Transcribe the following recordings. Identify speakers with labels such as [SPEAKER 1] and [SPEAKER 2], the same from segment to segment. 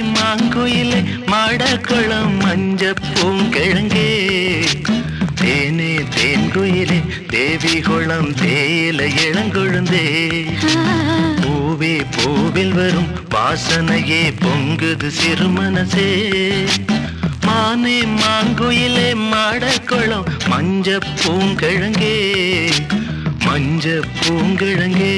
[SPEAKER 1] மாங்குயிலே மாடக்குளம் மஞ்ச பூங்கிழங்கே தேனே தேன்குயிலே தேவி குளம் தேயில இளங்கொழுந்தே. பூவே பூவில் வரும் வாசனையே பொங்குது சிறுமனசே. மானே மாங்குயிலே மாடக்குளம் மஞ்ச பூங்கிழங்கே மஞ்ச பூங்கிழங்கே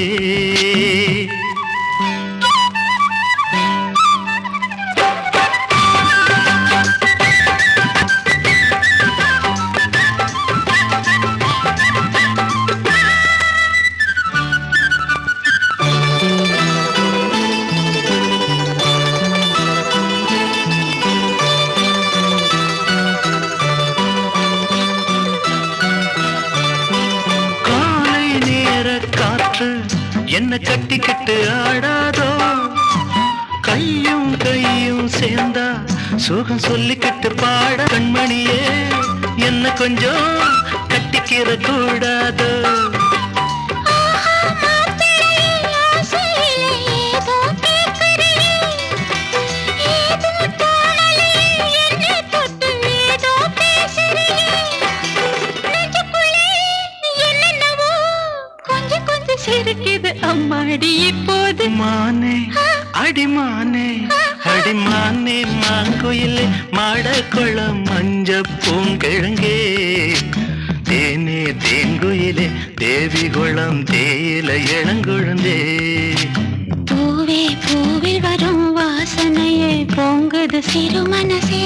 [SPEAKER 1] என்ன கட்டிக்கிட்டு ஆடாதோ? கையும் கையும் சேர்ந்தா சுகம் சொல்லிக்கிட்டு பாட கண்மணியே என்ன கொஞ்சம் கட்டிக்கிற கூடாதோ?
[SPEAKER 2] அம்மாடி இப்போது
[SPEAKER 1] மானே அடிமானே அடிமானே மாங்குயிலே மாடக்குளம் மஞ்ச பூங்கிழங்கே தேனே தேன்குயிலே தேவி குளம் தேயில இளங்குழந்தே.
[SPEAKER 2] பூவே பூவில் வரும் வாசனையே பொங்குது சிறு மனசே.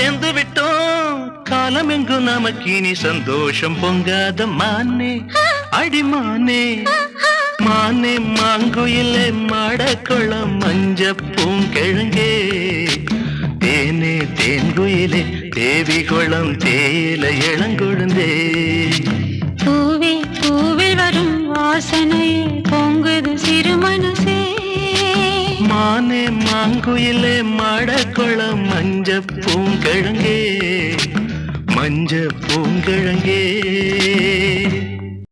[SPEAKER 2] சேர்ந்து
[SPEAKER 1] விட்டோம். காலம் எங்கும் நமக்கு இனி சந்தோஷம் பொங்காத மானே அடிமானே மானே. மாங்குயிலே மாடக்குளம் மஞ்ச பூங்கிழங்கே. தேனே தேன்குயிலே தேவி குளம் தேயில இளங்குழுந்தே. மாங்குயிலே மடக்குளம் மஞ்ச பூங்கிழங்கே மஞ்ச பூங்கிழங்கே.